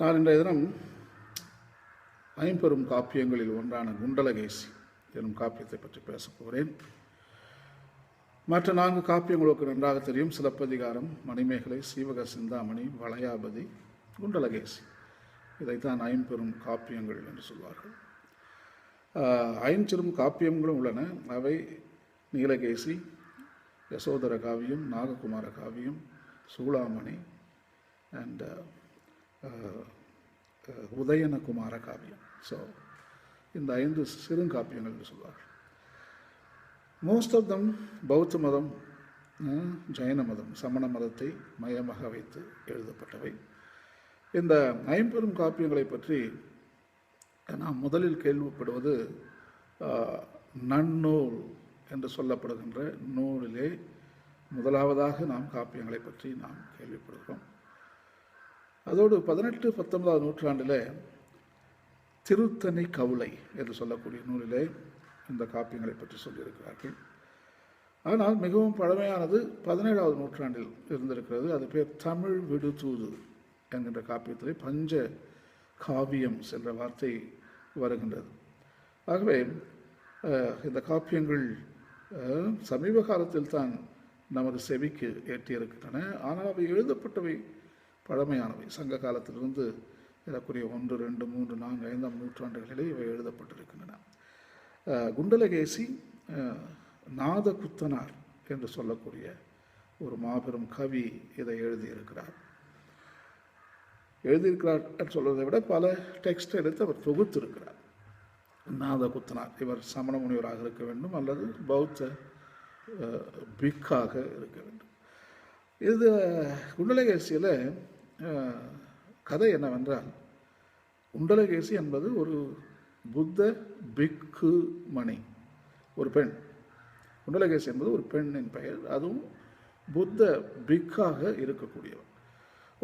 நான் இன்றைய தினம் ஐம்பெரும் காப்பியங்களில் ஒன்றான குண்டலகேசி எனும் காப்பியத்தை பற்றி பேசப் போகிறேன். மற்ற நான்கு காப்பியங்களுக்கு நன்றாக தெரியும். சிலப்பதிகாரம் மணிமேகலை சீவக சிந்தாமணி வளையாபதி குண்டலகேசி. இதைத்தான் ஐம்பெரும் காப்பியங்கள் என்று சொல்வார்கள். ஆஹ், ஐஞ்சிறும் காப்பியங்களும் உள்ளன. அவை நீலகேசி யசோதர காவியம் நாககுமார காவியம் Soolamani and Udayanakumara Kaviyam. So இந்த ஐந்து சிறுங்காப்பியங்கள் என்று சொல்வார்கள். மோஸ்ட் ஆஃப் தம் பௌத்த மதம் ஜைன மதம் சமண மதத்தை மையமாக வைத்து எழுதப்பட்டவை. இந்த ஐம்பெரும் காப்பியங்களை பற்றி நாம் முதலில் கேள்விப்படுவது நன்னூல் என்று சொல்லப்படுகின்ற நூலிலே முதலாவதாக நாம் காப்பியங்களை பற்றி நாம் கேள்விப்படுகிறோம். அதோடு பதினெட்டு பத்தொன்பதாவது நூற்றாண்டில் திருத்தணி கவுளை என்று சொல்லக்கூடிய நூலிலே இந்த காப்பியங்களை பற்றி சொல்லியிருக்கிறார்கள். ஆனால் மிகவும் பழமையானது பதினேழாவது நூற்றாண்டில் இருந்திருக்கிறது. அது பேர் தமிழ் விடுதூது என்கின்ற காப்பியத்திலே பஞ்ச காவியம் என்ற வார்த்தை வருகின்றது. ஆகவே இந்த காப்பியங்கள் சமீப காலத்தில் தான் நமது செவிக்கு எட்டியிருக்கின்றன ஆனால் அவை எழுதப்பட்டவை பழமையானவை. சங்க காலத்திலிருந்து ஏறக்குறைய ஒன்று ரெண்டு மூன்று நான்கு ஐந்தாம் நூற்றாண்டுகளிலே இவை எழுதப்பட்டிருக்கின்றன. குண்டலகேசி நாத நாதகுத்தனார் என்று சொல்லக்கூடிய ஒரு மாபெரும் கவி இதை எழுதியிருக்கிறார். எழுதியிருக்கிறார் என்று சொல்வதை விட பல டெக்ஸ்ட் எடுத்து அவர் தொகுத்திருக்கிறார். நாதகுத்தனார் இவர் சமண முனிவராக இருக்க வேண்டும் அல்லது பௌத்த பிக்காக இருக்க வேண்டும். இது குண்டலகேசியில் கதை என்னவென்றால் குண்டலகேசி என்பது ஒரு புத்த பிக்கு மணி ஒரு பெண். குண்டலகேசி என்பது ஒரு பெண்ணின் பெயர். அதுவும் புத்த பிக்காக இருக்கக்கூடியவர்